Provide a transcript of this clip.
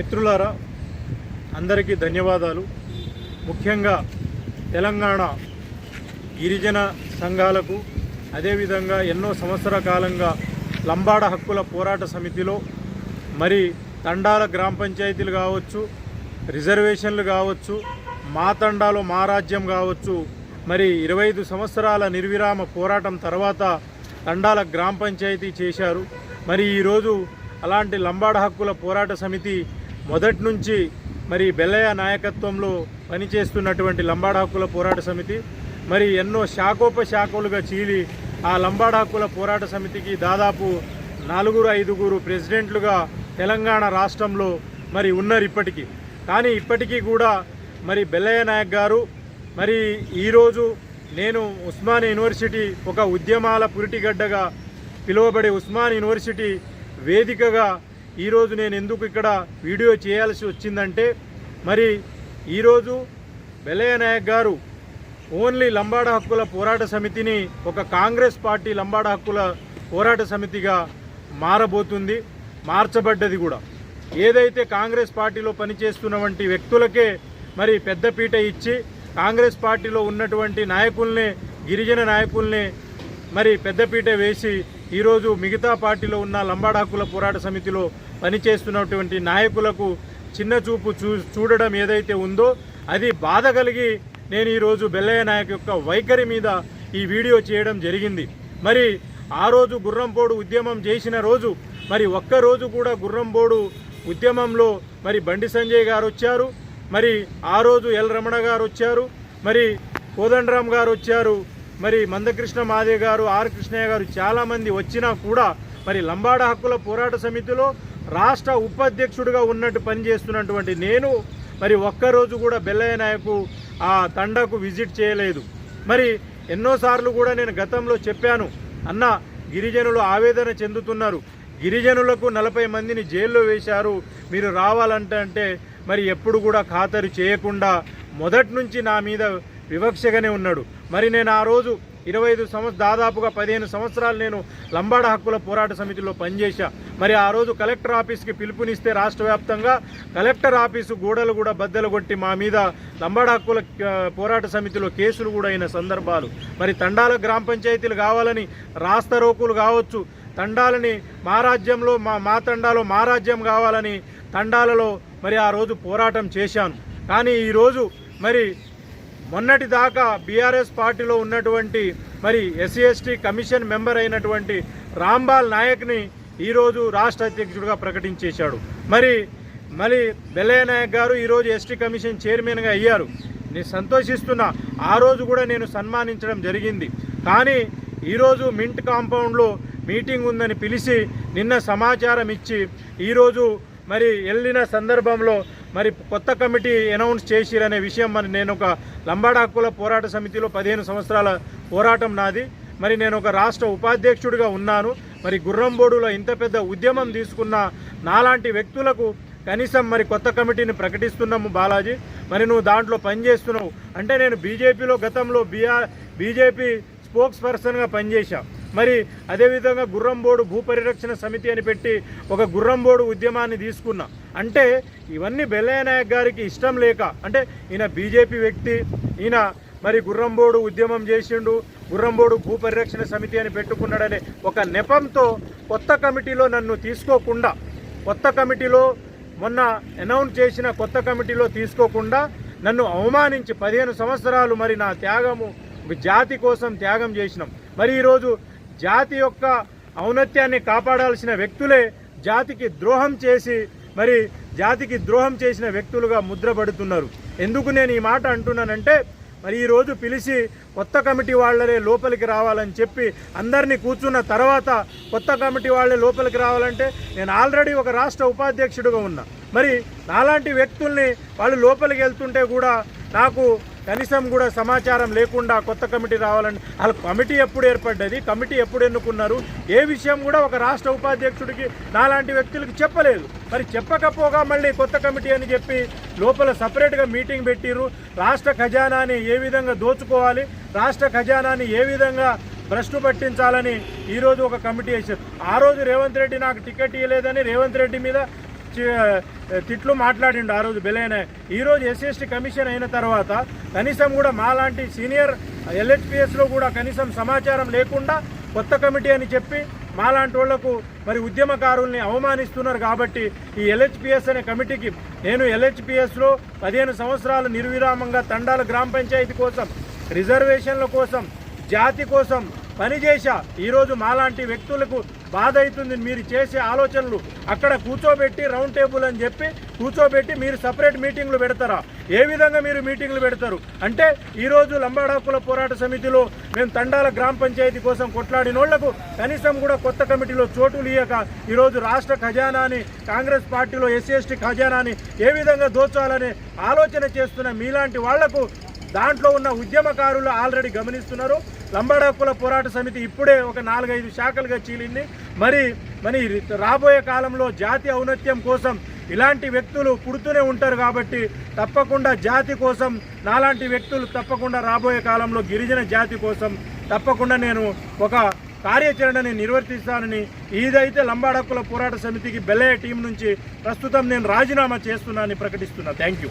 మిత్రులారా అందరికీ ధన్యవాదాలు. ముఖ్యంగా తెలంగాణ గిరిజన సంఘాలకు అదేవిధంగా ఎన్నో సంవత్సర కాలంగా లంబాడ హక్కుల పోరాట సమితిలో మరి తండాల గ్రామ పంచాయతీలు కావచ్చు రిజర్వేషన్లు కావచ్చు మా తండాలో మా రాజ్యం కావచ్చు మరి ఇరవై ఐదు సంవత్సరాల నిర్విరామ పోరాటం తర్వాత తండాల గ్రామ పంచాయతీ చేశారు. మరి ఈరోజు అలాంటి లంబాడ హక్కుల పోరాట సమితి మొదటి నుంచి మరి బెల్లయ్య నాయకత్వంలో పనిచేస్తున్నటువంటి లంబాడ హక్కుల పోరాట సమితి మరి ఎన్నో శాఖోపశాఖలుగా చీలి ఆ లంబాడ హక్కుల పోరాట సమితికి దాదాపు నలుగురు ఐదుగురు ప్రెసిడెంట్లుగా తెలంగాణ రాష్ట్రంలో మరి ఉన్నారు ఇప్పటికీ. కానీ ఇప్పటికీ కూడా మరి బెల్లయ్య నాయక్ గారు మరి ఈరోజు నేను ఉస్మాన్ యూనివర్సిటీ ఒక ఉద్యమాల పురిటిగడ్డగా పిలువబడే ఉస్మాన్ యూనివర్సిటీ వేదికగా ఈరోజు నేను ఎందుకు ఇక్కడ వీడియో చేయాల్సి వచ్చిందంటే మరి ఈరోజు బెల్లయ్య నాయక్ గారు ఓన్లీ లంబాడ హక్కుల పోరాట సమితిని ఒక కాంగ్రెస్ పార్టీ లంబాడ హక్కుల పోరాట సమితిగా మారబోతుంది మార్చబడ్డది కూడా. ఏదైతే కాంగ్రెస్ పార్టీలో పనిచేస్తున్నటువంటి వ్యక్తులకే మరి పెద్దపీట ఇచ్చి కాంగ్రెస్ పార్టీలో ఉన్నటువంటి నాయకుల్నే గిరిజన నాయకుల్నే మరి పెద్దపీట వేసి ఈరోజు మిగతా పార్టీలో ఉన్న లంబాడాకుల హక్కుల పోరాట సమితిలో పనిచేస్తున్నటువంటి నాయకులకు చిన్న చూపు చూ చూడడం ఏదైతే ఉందో అది బాధ కలిగి నేను ఈరోజు బెల్లయ్య నాయక్ యొక్క వైఖరి మీద ఈ వీడియో చేయడం జరిగింది. మరి ఆ రోజు గుర్రంపోడు ఉద్యమం చేసిన రోజు మరి ఒక్క రోజు కూడా గుర్రంపోడు ఉద్యమంలో మరి బండి సంజయ్ గారు వచ్చారు మరి ఆ రోజు ఎల్ రమణ గారు వచ్చారు మరి కోదండరామ్ గారు వచ్చారు మరి మందకృష్ణ మాదే గారు ఆర్ కృష్ణయ్య గారు చాలామంది వచ్చినా కూడా మరి లంబాడ హక్కుల పోరాట సమితిలో రాష్ట్ర ఉపాధ్యక్షుడిగా ఉన్నట్టు పనిచేస్తున్నటువంటి నేను మరి ఒక్కరోజు కూడా బెల్లయ్య నాయకు ఆ తండకు విజిట్ చేయలేదు. మరి ఎన్నోసార్లు కూడా నేను గతంలో చెప్పాను అన్న గిరిజనులు ఆవేదన చెందుతున్నారు. గిరిజనులకు నలభై మందిని జైల్లో వేశారు మీరు రావాలంటే అంటే మరి ఎప్పుడు కూడా ఖాతరు చేయకుండా మొదటి నుంచి నా మీద వివక్షగానే ఉన్నాడు. మరి నేను ఆ రోజు ఇరవై ఐదు సంవత్స దాదాపుగా పదిహేను సంవత్సరాలు నేను లంబాడ హక్కుల పోరాట సమితిలో పనిచేశా. మరి ఆ రోజు కలెక్టర్ ఆఫీస్కి పిలుపునిస్తే రాష్ట్ర వ్యాప్తంగా కలెక్టర్ ఆఫీసు గోడలు కూడా బద్దలు కొట్టి మా మీద లంబాడ హక్కుల పోరాట సమితిలో కేసులు కూడా అయిన సందర్భాలు. మరి తండాల గ్రామ పంచాయతీలు కావాలని రాస్తారోకులు కావచ్చు తండాలని మా రాజ్యంలో మా మా తండాలో మా రాజ్యం కావాలని తండాలలో మరి ఆ రోజు పోరాటం చేశాను. కానీ ఈరోజు మరి మొన్నటి దాకా బీఆర్ఎస్ పార్టీలో ఉన్నటువంటి మరి ఎస్సీ ఎస్టీ కమిషన్ మెంబర్ అయినటువంటి రాంబాల్ నాయక్ని ఈరోజు రాష్ట్ర అధ్యక్షుడిగా ప్రకటించేశాడు. మరి మరి బెల్లయ్య నాయక్ గారు ఈరోజు ఎస్టీ కమిషన్ చైర్మన్గా అయ్యారు. నేను సంతోషిస్తున్నా. ఆ రోజు కూడా నేను సన్మానించడం జరిగింది. కానీ ఈరోజు మింట్ కాంపౌండ్లో మీటింగ్ ఉందని పిలిచి నిన్న సమాచారం ఇచ్చి ఈరోజు మరి వెళ్ళిన సందర్భంలో మరి కొత్త కమిటీ అనౌన్స్ చేసిరనే విషయం మరి నేను ఒక లంబాడ హక్కుల పోరాట సమితిలో పదిహేను సంవత్సరాల పోరాటం నాది. మరి నేను ఒక రాష్ట్ర ఉపాధ్యక్షుడిగా ఉన్నాను. మరి గుర్రంబోడులో ఇంత పెద్ద ఉద్యమం తీసుకున్న నాలాంటి వ్యక్తులకు కనీసం మరి కొత్త కమిటీని ప్రకటిస్తున్నాము బాలాజీ. మరి నువ్వు దాంట్లో పనిచేస్తున్నావు. అంటే నేను బీజేపీలో గతంలో బీఆర్ బీజేపీ స్పోక్స్ పర్సన్గా పనిచేశాను మరి అదేవిధంగా గుర్రంబోడు భూపరిరక్షణ సమితి అని పెట్టి ఒక గుర్రంబోడు ఉద్యమాన్ని తీసుకున్నా. అంటే ఇవన్నీ బెల్లయ్య నాయక్ గారికి ఇష్టం లేక అంటే ఈయన బీజేపీ వ్యక్తి ఈయన మరి గుర్రంబోడు ఉద్యమం చేసిండు గుర్రంబోడు భూపరిరక్షణ సమితి అని పెట్టుకున్నాడనే ఒక నెపంతో కొత్త కమిటీలో నన్ను తీసుకోకుండా కొత్త కమిటీలో మొన్న అనౌన్స్ చేసిన కొత్త కమిటీలో తీసుకోకుండా నన్ను అవమానించి పదిహేను సంవత్సరాలు మరి నా త్యాగము జాతి కోసం త్యాగం చేసినాం. మరి ఈరోజు జాతి యొక్క ఔన్నత్యాన్ని కాపాడాల్సిన వ్యక్తులే జాతికి ద్రోహం చేసి మరి జాతికి ద్రోహం చేసిన వ్యక్తులుగా ముద్రపడుతున్నారు. ఎందుకు నేను ఈ మాట అంటున్నానంటే మరి ఈరోజు పిలిచి కొత్త కమిటీ వాళ్ళనే లోపలికి రావాలని చెప్పి అందరినీ కూర్చున్న తర్వాత కొత్త కమిటీ వాళ్ళే లోపలికి రావాలంటే నేను ఆల్రెడీ ఒక రాష్ట్ర ఉపాధ్యక్షుడిగా ఉన్నా. మరి నాలాంటి వ్యక్తుల్ని వాళ్ళు లోపలికి వెళ్తుంటే కూడా నాకు కనీసం కూడా సమాచారం లేకుండా కొత్త కమిటీ రావాలని వాళ్ళ కమిటీ ఎప్పుడు ఏర్పడ్డది కమిటీ ఎప్పుడు ఎన్నుకున్నారు ఏ విషయం కూడా ఒక రాష్ట్ర ఉపాధ్యక్షుడికి నాలాంటి వ్యక్తులకు చెప్పలేదు. మరి చెప్పకపోగా మళ్ళీ కొత్త కమిటీ అని చెప్పి లోపల సపరేట్గా మీటింగ్ పెట్టిరు రాష్ట్ర ఖజానాని ఏ విధంగా దోచుకోవాలి రాష్ట్ర ఖజానాని ఏ విధంగా భ్రష్టు పట్టించాలని ఈరోజు ఒక కమిటీ వేశారు. ఆ రోజు రేవంత్ రెడ్డి నాకు టికెట్ ఇవ్వలేదని రేవంత్ రెడ్డి మీద తిట్లు మాట్లాడిండు ఆ రోజు బెలైన. ఈరోజు ఎస్సీఎస్టీ కమిషన్ అయిన తర్వాత కనీసం కూడా మాలాంటి సీనియర్ ఎల్హెచ్పిఎస్లో కూడా కనీసం సమాచారం లేకుండా కొత్త కమిటీ అని చెప్పి మాలాంటి వాళ్ళకు మరి ఉద్యమకారుల్ని అవమానిస్తున్నారు కాబట్టి ఈ ఎల్హెచ్పిఎస్ అనే కమిటీకి నేను ఎల్హెచ్పిఎస్లో పదిహేను సంవత్సరాలు నిర్విరామంగా తండాల గ్రామ పంచాయతీ కోసం రిజర్వేషన్ల కోసం జాతి కోసం పనిచేశా. ఈరోజు మాలాంటి వ్యక్తులకు బాధ అవుతుంది మీరు చేసే ఆలోచనలు అక్కడ కూర్చోబెట్టి రౌండ్ టేబుల్ అని చెప్పి కూర్చోబెట్టి మీరు సపరేట్ మీటింగ్లు పెడతారా? ఏ విధంగా మీరు మీటింగ్లు పెడతారు? అంటే ఈరోజు లంబాడాకుల పోరాట సమితిలో మేము తండాల గ్రామ పంచాయతీ కోసం కొట్లాడిన వాళ్ళకు కనీసం కూడా కొత్త కమిటీలో చోటులు ఇయ్యక ఈరోజు రాష్ట్ర ఖజానాని కాంగ్రెస్ పార్టీలో ఎస్సీ ఎస్టీ ఖజానాని ఏ విధంగా దోచాలనే ఆలోచన చేస్తున్న మీలాంటి వాళ్ళకు దాంట్లో ఉన్న ఉద్యమకారులు ఆల్రెడీ గమనిస్తున్నారు. లంబాడాకుల పోరాట సమితి ఇప్పుడే ఒక నాలుగైదు శాఖలుగా చీలింది. మరి మరి రాబోయే కాలంలో జాతి ఔన్నత్యం కోసం ఇలాంటి వ్యక్తులు పుడుతూనే ఉంటారు కాబట్టి తప్పకుండా జాతి కోసం నాలాంటి వ్యక్తులు తప్పకుండా రాబోయే కాలంలో గిరిజన జాతి కోసం తప్పకుండా నేను ఒక కార్యాచరణని నిర్వర్తిస్తానని ఇదైతే లంబాడక్కుల పోరాట సమితికి బెల్లయ్య టీం నుంచి ప్రస్తుతం నేను రాజీనామా చేస్తున్నానని ప్రకటిస్తున్నా. Thank you.